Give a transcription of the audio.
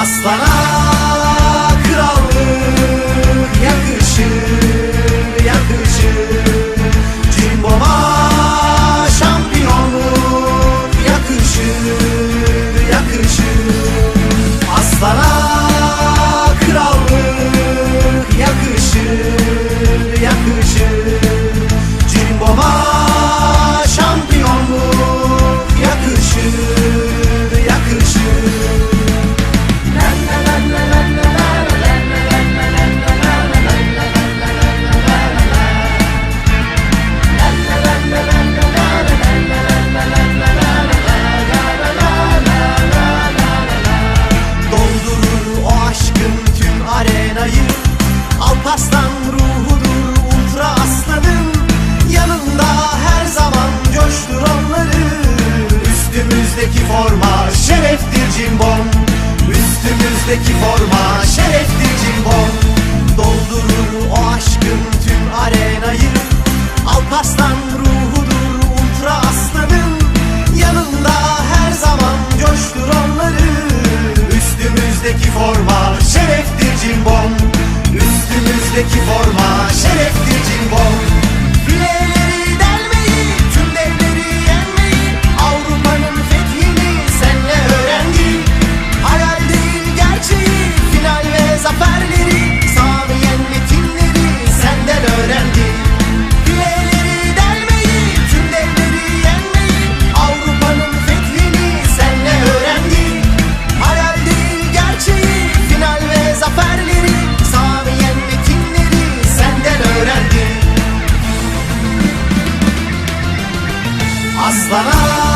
Aslanım. Paslan ruhudur ultra aslanım Yanında her zaman coştur onları. Üstümüzdeki forma şereftir cimbom. Üstümüzdeki forma Cause Aslanım